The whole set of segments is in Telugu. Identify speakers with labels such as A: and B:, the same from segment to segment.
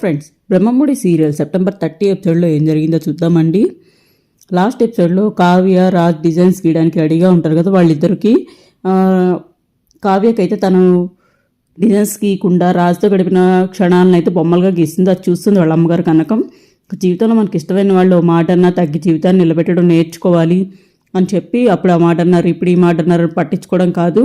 A: Friends Brahmamudi serial September thirty ఎపిసోడ్లో ఏం జరిగిందో చూద్దామండి. లాస్ట్ ఎపిసోడ్లో కావ్య రాజ్ డిజైన్స్ గీయడానికి రెడీగా ఉంటారు కదా వాళ్ళిద్దరికి. కావ్యకైతే తను డిజైన్స్ గీయకుండా రాజుతో గడిపిన క్షణాలను అయితే బొమ్మలుగా గీస్తుంది. అది చూస్తుంది వాళ్ళ అమ్మగారు కనకం. జీవితంలో మనకి ఇష్టమైన వాళ్ళు ఓ మాట అన్నా తగ్గి జీవితాన్ని నిలబెట్టడం నేర్చుకోవాలి అని చెప్పి అప్పుడు ఆ మాట అన్నారు ఇప్పుడు ఈ మాట అన్నారు పట్టించుకోవడం కాదు.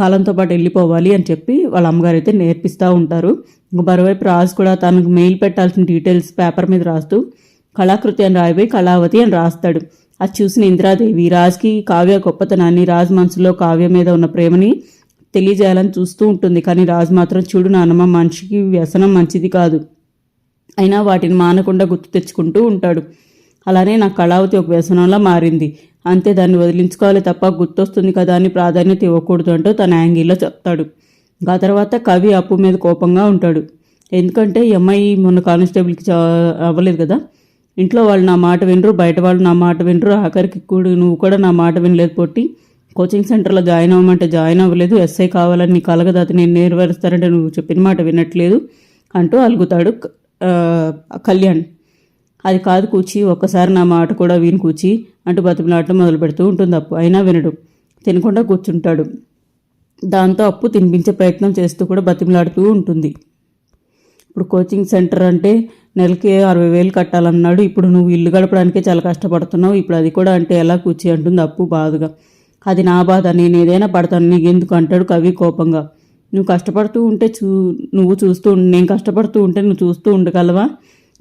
A: కాలంతో పాటు వెళ్ళిపోవాలి అని చెప్పి వాళ్ళ అమ్మగారు అయితే నేర్పిస్తూ ఉంటారు. ఇంక మరోవైపు రాజు కూడా తనకు మెయిల్ పెట్టాల్సిన డీటెయిల్స్ పేపర్ మీద రాస్తూ కళాకృతి అని రాయిపోయి కళావతి అని రాస్తాడు. అది చూసిన ఇందిరాదేవి రాజ్కి కావ్య గొప్పతనాన్ని రాజ్ మనసులో కావ్య మీద ఉన్న ప్రేమని తెలియజేయాలని చూస్తూ ఉంటుంది. కానీ రాజు మాత్రం చూడు నానమ్మ మనిషికి వ్యసనం మంచిది కాదు. అయినా వాటిని మానకుండా గుర్తు తెచ్చుకుంటూ ఉంటాడు. అలానే నా కళావతి ఒక వ్యసనంలా మారింది. అంతే దాన్ని వదిలించుకోవాలి తప్ప గుర్తొస్తుంది కదా అని ప్రాధాన్యత ఇవ్వకూడదు అంటూ తన యాంగిల్లో చెప్తాడు. ఆ తర్వాత కవి అప్పు మీద కోపంగా ఉంటాడు. ఎందుకంటే ఈ అమ్మాయి మొన్న కానిస్టేబుల్కి అవ్వలేదు కదా. ఇంట్లో వాళ్ళు నా మాట వినరు బయట వాళ్ళు నా మాట వినరు ఆఖరికి కూడా నువ్వు కూడా నా మాట వినలేదు పొట్టి. కోచింగ్ సెంటర్లో జాయిన్ అవ్వమంటే జాయిన్ అవ్వలేదు ఎస్ఐ కావాలని నీ కలగదాత నేను నెరవేరుస్తానంటే నువ్వు చెప్పిన మాట వినట్లేదు అంటూ అలుగుతాడు కళ్యాణ్. అది కాదు కూచి ఒక్కసారి నా మాట కూడా విని కూచి అంటూ బతిమలాడటం మొదలు పెడుతూ ఉంటుంది అప్పు. అయినా వినడు. తినకుండా కూర్చుంటాడు. దాంతో అప్పు తినిపించే ప్రయత్నం చేస్తూ కూడా బతిమలాడుతూ ఉంటుంది. ఇప్పుడు కోచింగ్ సెంటర్ అంటే నెలకి అరవై వేలు కట్టాలన్నాడు. ఇప్పుడు నువ్వు ఇల్లు గడపడానికే చాలా కష్టపడుతున్నావు. ఇప్పుడు అది కూడా అంటే ఎలా కూర్చి అంటుంది అప్పు బాధగా. అది నా బాధ నేను ఏదైనా పడతాను. నీకు ఎందుకు అంటాడు కవి కోపంగా. నువ్వు కష్టపడుతూ ఉంటే చూ నువ్వు చూస్తూ నేను కష్టపడుతూ ఉంటే నువ్వు చూస్తూ ఉండగలవా?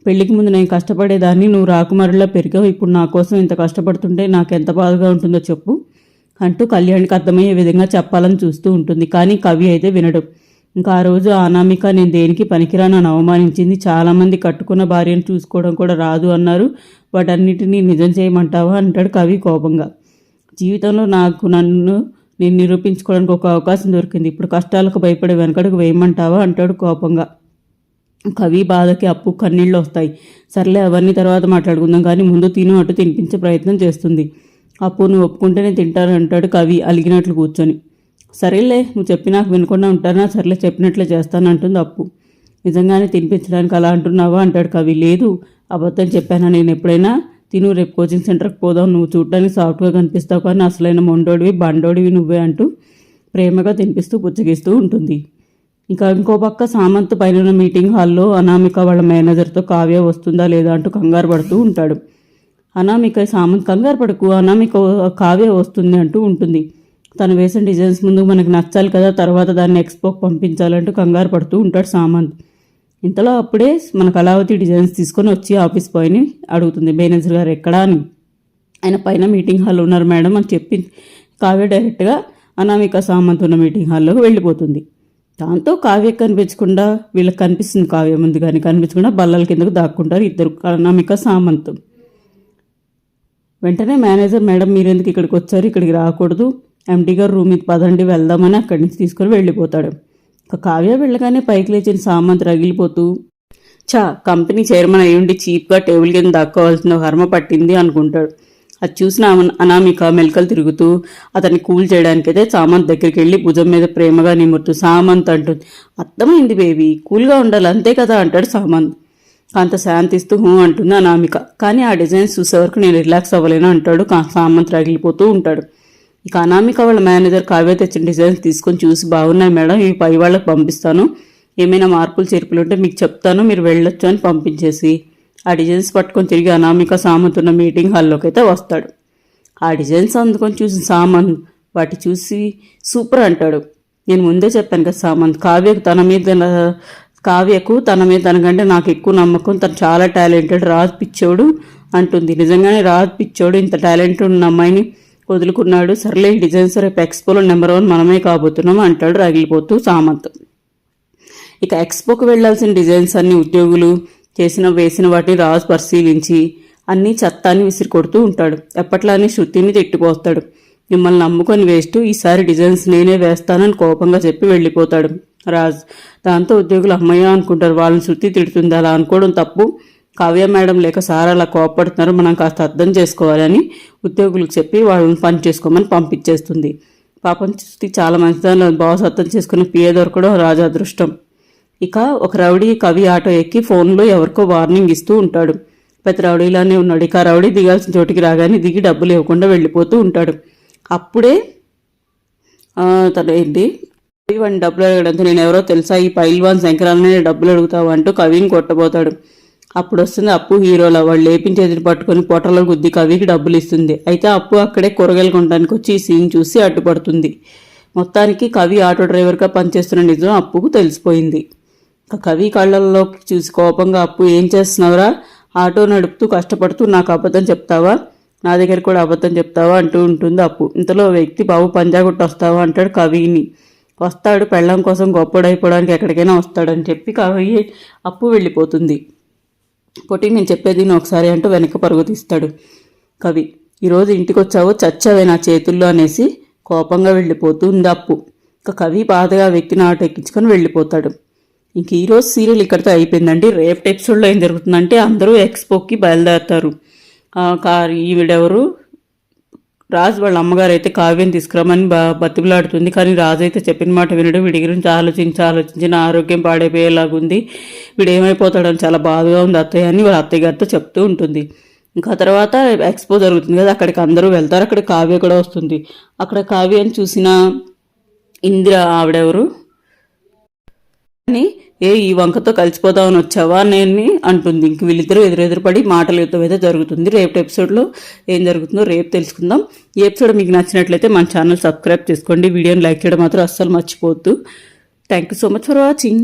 A: పెళ్ళికి ముందు నేను కష్టపడేదాన్ని నువ్వు రాకుమారిలా పెరిగావు ఇప్పుడు నా కోసం ఇంత కష్టపడుతుంటే నాకు ఎంత బాధగా ఉంటుందో చెప్పు అంటూ కళ్యాణ్కి అర్థమయ్యే విధంగా చెప్పాలని చూస్తూ ఉంటుంది. కానీ కవి అయితే వినడు. ఇంకా ఆ రోజు అనామిక నేను దేనికి పనికిరానని అవమానించింది. చాలామంది కట్టుకున్న భార్యను చూసుకోవడం కూడా రాదు అన్నారు. వాటన్నిటినీ నిజం చేయమంటావా? అంటాడు కవి కోపంగా. జీవితంలో నాకు నన్ను నేను నిరూపించుకోవడానికి ఒక అవకాశం దొరికింది. ఇప్పుడు కష్టాలకు భయపడే వెనకడుగు వేయమంటావా? అంటాడు కోపంగా. కవి బాధకి అప్పు కన్నీళ్ళు వస్తాయి. సర్లే అవన్నీ తర్వాత మాట్లాడుకుందాం. కానీ ముందు తిను అటు తినిపించే ప్రయత్నం చేస్తుంది. అప్పు నువ్వు ఒప్పుకుంటేనే తింటాను అంటాడు కవి అలిగినట్లు కూర్చొని. సరేలే నువ్వు చెప్పినాక వినకుండా ఉంటానా? సర్లే చెప్పినట్లే చేస్తాను అంటుంది అప్పు. నిజంగానే తినిపించడానికి అలా అంటున్నావా? అంటాడు కవి. లేదు అబద్ధం చెప్పానా నేను ఎప్పుడైనా? తిను రేపు కోచింగ్ సెంటర్కి పోదాం. నువ్వు చూడడానికి సాఫ్ట్గా కనిపిస్తావు కానీ అసలైన మొండోడివి బండోడివి నువ్వే అంటూ ప్రేమగా తినిపిస్తూ పుచ్చగిస్తూ ఉంటుంది. ఇంకా ఇంకో పక్క సామంత్ పైన ఉన్న మీటింగ్ హాల్లో అనామిక వాళ్ళ మేనేజర్తో కావ్య వస్తుందా లేదా అంటూ కంగారు పడుతూ ఉంటాడు. అనామిక సామంత్ కంగారు పడకు. అనామిక కావ్య వస్తుంది అంటూ ఉంటుంది. తను వేసిన డిజైన్స్ ముందు మనకు నచ్చాలి కదా తర్వాత దాన్ని ఎక్స్పోకి పంపించాలంటూ కంగారు పడుతూ ఉంటాడు సామంత్. ఇంతలో అప్పుడే మన కళావతి డిజైన్స్ తీసుకొని వచ్చి ఆఫీస్ బాయ్ని అడుగుతుంది. మేనేజర్ గారు ఎక్కడా అని. ఆయన పైన మీటింగ్ హాల్ ఉన్నారు మేడం అని చెప్పి కావ్య డైరెక్ట్గా అనామిక సామంత్ ఉన్న మీటింగ్ హాల్లోకి వెళ్ళిపోతుంది. దాంతో కావ్య కనిపించకుండా వీళ్ళకి కనిపిస్తుంది కావ్య ముందు కానీ కనిపించకుండా బల్లల కిందకు దాక్కుంటారు ఇద్దరు అనామిక సామంత్. వెంటనే మేనేజర్ మేడం మీరు ఎందుకు ఇక్కడికి వచ్చారు? ఇక్కడికి రాకూడదు. ఎంటీ గారు రూమ్ ఇది పదండి వెళ్దామని అక్కడి నుంచి తీసుకొని వెళ్ళిపోతాడు. ఇక కావ్య వెళ్ళగానే పైకి లేచిన సామంత్ రగిలిపోతూ చా కంపెనీ చైర్మన్ అయ్యుండి చీప్గా టేబుల్ కింద దాక్కోవాల్సిన కర్మ పట్టింది అనుకుంటాడు. అది చూసిన అనామిక మెలకలు తిరుగుతూ అతన్ని కూల్ చేయడానికైతే సామంత్ దగ్గరికి వెళ్ళి భుజం మీద ప్రేమగా నిమురుతూ సామంత్ అంటుంది. అర్థమైంది బేబీ కూల్గా ఉండాలి అంతే కదా అంటాడు సామంత్. కాంత శాంతిస్తూ హూ అంటుంది అనామిక. కానీ ఆ డిజైన్స్ చూసే వరకు నేను రిలాక్స్ అవ్వలేను అంటాడు సామంత్ రగిలిపోతూ ఉంటాడు. ఇక అనామిక వాళ్ళ మేనేజర్ కావ్య తెచ్చిన డిజైన్స్ తీసుకొని చూసి బాగున్నాయి మేడం ఇవి పై వాళ్ళకి పంపిస్తాను. ఏమైనా మార్పులు చేర్పులు ఉంటే మీకు చెప్తాను మీరు వెళ్ళొచ్చు అని పంపించేసి ఆ డిజైన్స్ పట్టుకొని తిరిగి అనామిక సామంత్ ఉన్న మీటింగ్ హాల్లోకి అయితే వస్తాడు. ఆ డిజైన్స్ అందుకొని చూసిన సామంత్ వాటి చూసి సూపర్ అంటాడు. నేను ముందే చెప్పాను కదా సామంత్ కావ్యకు తన మీద కావ్యకు తన మీద తనకంటే నాకు ఎక్కువ నమ్మకం తను చాలా టాలెంటెడ్ రాజ్ పిచ్చోడు అంటుంది. నిజంగానే రాజ్ పిచ్చోడు ఇంత టాలెంట్ ఉన్న అమ్మాయిని వదులుకున్నాడు. సర్లే డిజైన్స్ రేపు ఎక్స్పోలో నెంబర్ వన్ మనమే కాబోతున్నాం అంటాడు రగిలిపోతూ సామంత్. ఇక ఎక్స్పోకు వెళ్ళాల్సిన డిజైన్స్ అన్ని ఉద్యోగులు చేసిన వేసిన వాటిని రాజు పరిశీలించి అన్ని చెత్తాన్ని విసిరి కొడుతూ ఉంటాడు. ఎప్పట్లానే శృతిని తిట్టిపోస్తాడు మిమ్మల్ని నమ్ముకొని వేస్ట్ ఈసారి డిజైన్స్ నేనే వేస్తానని కోపంగా చెప్పి వెళ్ళిపోతాడు రాజ్. దాంతో ఉద్యోగులు అమ్మయ్య అనుకుంటారు వాళ్ళని శృతి తిడుతుంది. అలా అనుకోవడం తప్పు. కావ్య మేడం లేక సార్ అలా కోపడుతున్నారు. మనం కాస్త అర్థం చేసుకోవాలని ఉద్యోగులకు చెప్పి వాళ్ళని పని చేసుకోమని పంపించేస్తుంది. పాపం శృతి చాలా మంచిదాన్ని బాస్ అర్థం చేసుకుని పిఏ దొరకడం రాజు అదృష్టం. ఇక ఒక రౌడీ కవి ఆటో ఎక్కి ఫోన్లో ఎవరికో వార్నింగ్ ఇస్తూ ఉంటాడు. పెద్ద రౌడీలానే ఉన్నాడు. ఇక రౌడీ దిగాల్సిన చోటికి రాగానే దిగి డబ్బులు ఇవ్వకుండా వెళ్ళిపోతూ ఉంటాడు. అప్పుడే తను ఏంటి? కవి వాడిని డబ్బులు అడగడంతో నేను ఎవరో తెలుసా? ఈ పైల్వాన్ శంకరాలనే డబ్బులు అడుగుతావు? అంటూ కవిని కొట్టబోతాడు. అప్పుడు వస్తుంది అప్పు హీరోలా. వాళ్ళు లేపించి ఎదురు పట్టుకొని పొట్టలో గుద్ది కవికి డబ్బులు ఇస్తుంది. అయితే అప్పు అక్కడే కూరగాయలు కొనడానికి వచ్చి ఈ సీన్ చూసి అడ్డుపడుతుంది. మొత్తానికి కవి ఆటో డ్రైవర్గా పనిచేస్తున్న నిజం అప్పుకు తెలిసిపోయింది. కవి కళ్ళల్లోకి చూసి కోపంగా అప్పు ఏం చేస్తున్నావురా? ఆటో నడుపుతూ కష్టపడుతూ నాకు అబద్ధం చెప్తావా? నా దగ్గర కూడా అబద్ధం చెప్తావా? అంటూ ఉంటుంది అప్పు. ఇంతలో వ్యక్తి బాబు పంజాగుట్ట వస్తావా అంటాడు కవిని. వస్తాడు పెళ్ళం కోసం గొప్పడైపోవడానికి ఎక్కడికైనా వస్తాడని చెప్పి కవి అప్పు వెళ్ళిపోతుంది. పొట్టి నేను చెప్పేది ఒకసారి అంటూ వెనక పరుగు తీస్తాడు కవి. ఈరోజు ఇంటికి వచ్చావో చచ్చావే నా చేతుల్లో అనేసి కోపంగా వెళ్ళిపోతుంది అప్పు. ఇక కవి బాధగా వెక్కిన ఆటో ఎక్కించుకొని వెళ్ళిపోతాడు. ఇంక ఈరోజు సీరియల్ ఇక్కడితో అయిపోయిందండి. రేపటి ఎపిసోడ్లో ఏం జరుగుతుందంటే అందరూ ఎక్స్పోకి బయలుదేరుతారు. ఈవిడెవరు? రాజు వాళ్ళ అమ్మగారు అయితే కావ్యం తీసుకురమ్మని బా బతిమలాడుతుంది. కానీ రాజు అయితే చెప్పిన మాట వినడం. వీడి గురించి ఆలోచించి ఆలోచించి నా ఆరోగ్యం పాడైపోయేలాగుంది. వీడు ఏమైపోతాడని చాలా బాధగా ఉంది అత్తయ్య అని వాళ్ళ అత్తయ్య గారితో చెప్తూ ఉంటుంది. ఇంకా తర్వాత ఎక్స్పో జరుగుతుంది కదా అక్కడికి అందరూ వెళ్తారు. అక్కడ కావ్య కూడా వస్తుంది. అక్కడ కావ్యని చూసిన ఇందిర ఆవిడెవరు? అని ఏ ఈ వంకతో కలిసిపోదామని వచ్చావా నేను అంటుంది. ఇంక వీళ్ళిద్దరూ ఎదురెదురుపడి మాటల యుద్ధం అయితే జరుగుతుంది. రేపటి ఎపిసోడ్లో ఏం జరుగుతుందో రేపు తెలుసుకుందాం. ఈ ఎపిసోడ్ మీకు నచ్చినట్లయితే మన ఛానల్ సబ్స్క్రైబ్ చేసుకోండి. వీడియోని లైక్ చేయడం మాత్రం అస్సలు మర్చిపోవద్దు. Thank you so much for watching.